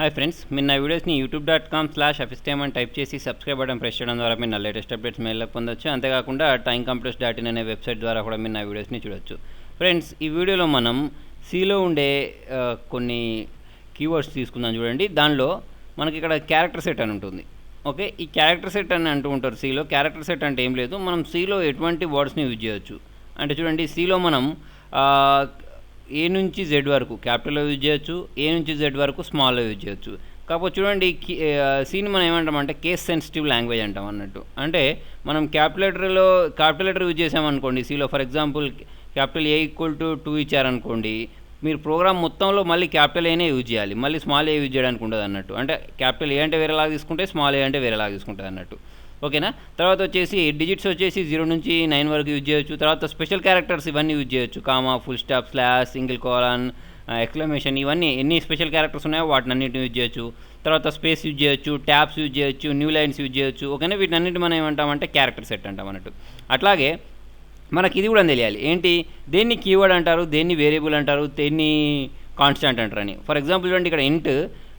Hi friends మీరు నా వీడియోస్ని యూట్యూబ్ డాట్ కామ్ స్లాష్ అఫిస్టేమ్ అని టైప్ చేసి సబ్స్క్రైబ్ బటన్ ప్రెస్ చేయడం ద్వారా మీరు నా లేటెస్ట్ అప్డేట్స్ మెయిల్ పొందొచ్చు. అంతేకాకుండా టైం కంప్యూటర్స్ డాట్ ఇన్ అనే వెబ్సైట్ ద్వారా కూడా మీరు నా వీడియోస్ని చూడొచ్చు. ఫ్రెండ్స్ ఈ వీడియోలో మనం సిలో ఉండే కొన్ని కీవర్డ్స్ తీసుకుందాం చూడండి. దానిలో మనకి ఇక్కడ క్యారెక్టర్ సెట్ అని ఉంటుంది. ఓకే ఈ క్యారెక్టర్ సెట్ అని అంటూ ఉంటారు సీలో క్యారెక్టర్ సెట్ అంటే ఏం లేదు. మనం సీలో ఎటువంటి వర్డ్స్ని యూజ్ చేయొచ్చు? అంటే చూడండి సీలో మనం ఏ నుంచి జెడ్ వరకు క్యాపిటల్లో యూజ్ చేయొచ్చు ఏ నుంచి జెడ్ వరకు స్మాల్లో యూజ్ చేయొచ్చు. కాకపోతే చూడండి సీన్ మనం ఏమంటామంటే కేస్ సెన్సిటివ్ లాంగ్వేజ్ అంటాం అన్నట్టు. అంటే మనం క్యాపిటలేటర్లో క్యాపిటలేటర్ యూజ్ చేసామనుకోండి సీలో for example capital A equal to two ఇచ్చారనుకోండి మీరు ప్రోగ్రామ్ మొత్తంలో మళ్ళీ క్యాపిటల్ ఏనే యూజ్ చేయాలి. మళ్ళీ స్మాల్ ఏ యూజ్ చేయడానికి ఉండదు అన్నట్టు. అంటే క్యాపిటల్ ఏ అంటే వేరేలాగా తీసుకుంటే స్మాల్ ఏ అంటే వేరేలాగా తీసుకుంటుంది అన్నట్టు. ఓకేనా? తర్వాత వచ్చేసి డిజిట్స్ వచ్చేసి జీరో నుంచి నైన్ వరకు యూజ్ చేయొచ్చు. తర్వాత స్పెషల్ క్యారెక్టర్స్ ఇవన్నీ యూజ్ చేయొచ్చు. Comma full stop slash single colon exclamation ఇవన్నీ ఎన్ని స్పెషల్ క్యారెక్టర్స్ ఉన్నాయో వాటిని అన్నింటిని యూజ్ చేయొచ్చు. తర్వాత స్పేస్ యూజ్ చేయొచ్చు ట్యాబ్స్ యూజ్ చేయొచ్చు న్యూ లైన్స్ యూజ్ చేయొచ్చు. ఓకేనా? వీటిని మనం ఏమంటామంటే క్యారెక్టర్ సెట్ అంటాం అన్నట్టు. అట్లాగే మనకి ఇది కూడా తెలియాలి. ఏంటి? దేన్ని కీవర్డ్ అంటారు? దేన్ని వేరియబుల్ అంటారు? దేన్ని కాన్స్టాంట్ అంటారు అని. ఫర్ ఎగ్జాంపుల్ చూడండి ఇక్కడ int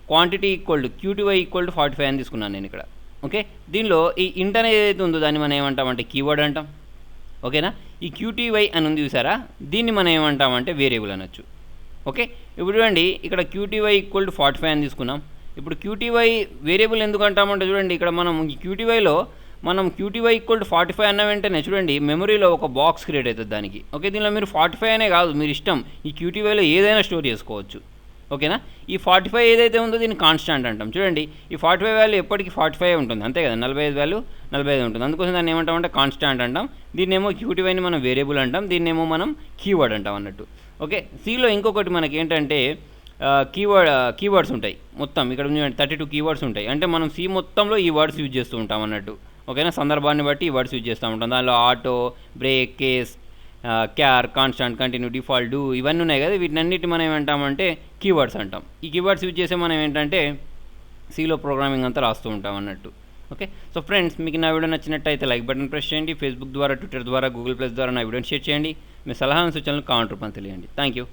quantity equal to QTY equal to forty five అని తీసుకున్నాను నేను ఇక్కడ. ఓకే? దీనిలో ఈ ఇంట్ అనేది ఏదైతే ఉందో దాన్ని మనం ఏమంటామంటే కీవర్డ్ అంటాం. ఓకేనా? ఈ క్యూటీవై అని ఉంది చూసారా? దీన్ని మనం ఏమంటామంటే వేరియబుల్ అనొచ్చు. ఓకే? ఇప్పుడు చూడండి ఇక్కడ QTY equal to forty five అని తీసుకున్నాం. ఇప్పుడు క్యూటీవై వేరియబుల్ ఎందుకు అంటామంటే చూడండి ఇక్కడ మనం ఈ క్యూటీవైలో మనం QTY equal to forty five అన్న వెంటనే చూడండి మెమరీలో ఒక బాక్స్ క్రియేట్ అవుతుంది దానికి. ఓకే? దీనిలో మీరు ఫార్టీ ఫైవ్ అనే కాదు మీరు ఇష్టం ఈ క్యూటీవైలో ఏదైనా స్టోర్ చేసుకోవచ్చు. ఓకేనా? ఈ ఫార్టీ ఫైవ్ ఏదైతే ఉందో దీన్ని కాన్స్టాంట్ అంటాం. చూడండి ఈ ఫార్టీ ఫైవ్ వాల్యూ ఎప్పటికీ ఫార్టీ ఫైవ్ ఉంటుంది. అంతే కదా? నలభై ఐదు వాల్యూ నలభై ఐదు ఉంటుంది. అందుకోసం దాన్ని ఏమంటామంటే కాన్స్టాంట్ అంటాం. దీన్నేమో క్యూటీవైని మనం వేరియబుల్ అంటాం. దీన్నేమో మనం కీవర్డ్ అంటాం అన్నట్టు. ఓకే? సిలో ఇంకొకటి మనకి ఏంటంటే కీవర్డ్ కీవర్డ్స్ ఉంటాయి. మొత్తం ఇక్కడ థర్టీ టూ కీవర్డ్స్ ఉంటాయి. అంటే మనం సి మొత్తంలో ఈ వర్డ్స్ యూజ్ చేస్తూ ఉంటాం అన్నట్టు. ఓకేనా? సందర్భాన్ని బట్టి ఈ వర్డ్స్ యూజ్ చేస్తూ ఉంటాం. దానిలో auto break case char constant continue default do ఇవన్నీ ఉన్నాయి కదా. వీటినన్నిటి మనం ఏమంటామంటే కీవర్డ్స్ అంటాం. ఈ కీవర్డ్స్ యూజ్ చేసే మనం ఏంటంటే సిలో ప్రోగ్రామింగ్ అంతా రాస్తూ ఉంటాం అన్నట్టు. ఓకే సో ఫ్రెండ్స్ మీకు నా వీడియో నచ్చినట్టయితే లైక్ బటన్ ప్రెస్ చేయండి. ఫేస్బుక్ ద్వారా ట్విట్టర్ ద్వారా గూగుల్ ప్లస్ ద్వారా నా వీడియోని షేర్ చేయండి. మీ సలహా సూచనలు కామెంట్ రూపంలో తెలియండి థ్యాంక్ యూ